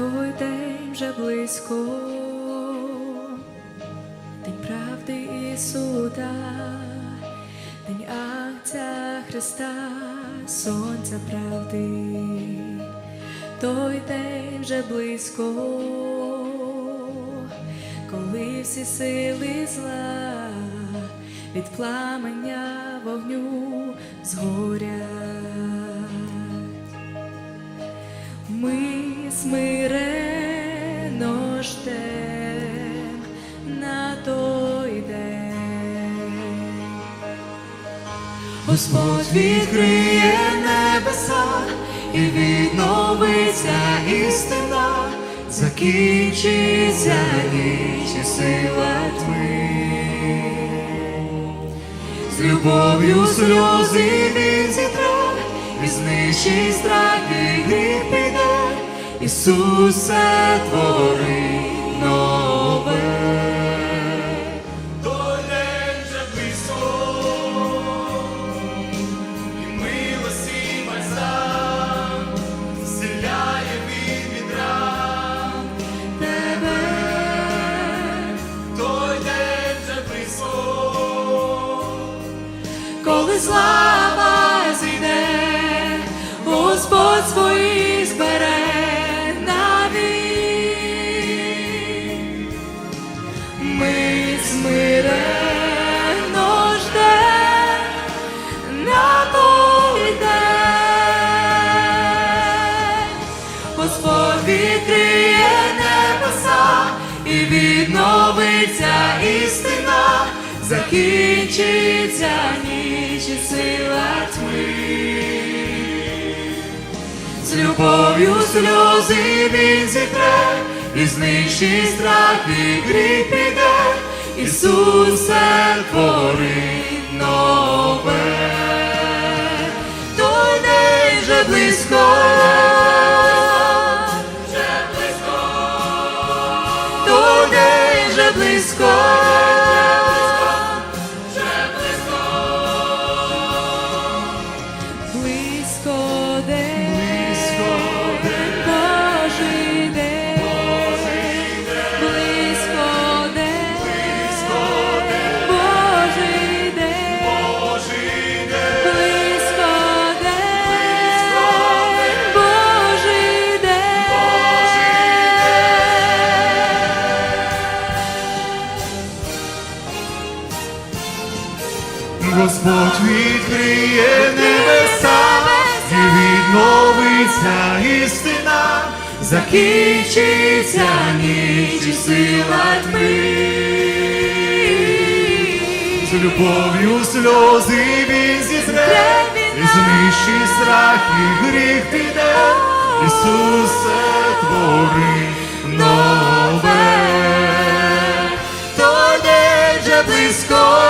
той день вже близько, день правди і суда, день акція Христа, сонця правди, той день вже близько, коли всі сили зла від пламення вогню згорять. Ми смирено ждем на той день. Господь відкриє небеса і відновиться істина, закінчиться ніч і сила тьми. З любов'ю сльози він зітре, і знищить страх і гріх піде, Ісусе творить нове. День близько, і милості бальзам зціляє від. Тебе Той день близько, коли слава відкриє небеса і відновиться істина, закінчиться ніч і сила тьми. З любов'ю сльози він зітре, і знищить страх і гріх піде, Ісусе творить нове. Той день вже близько, близько. Господь відкриє небеса і відновиться істина, закінчиться ніч і сила тьми. З любов'ю сльози він зітре, і знищить страх і гріх піде, Ісусе твори нове. Той день вже близько,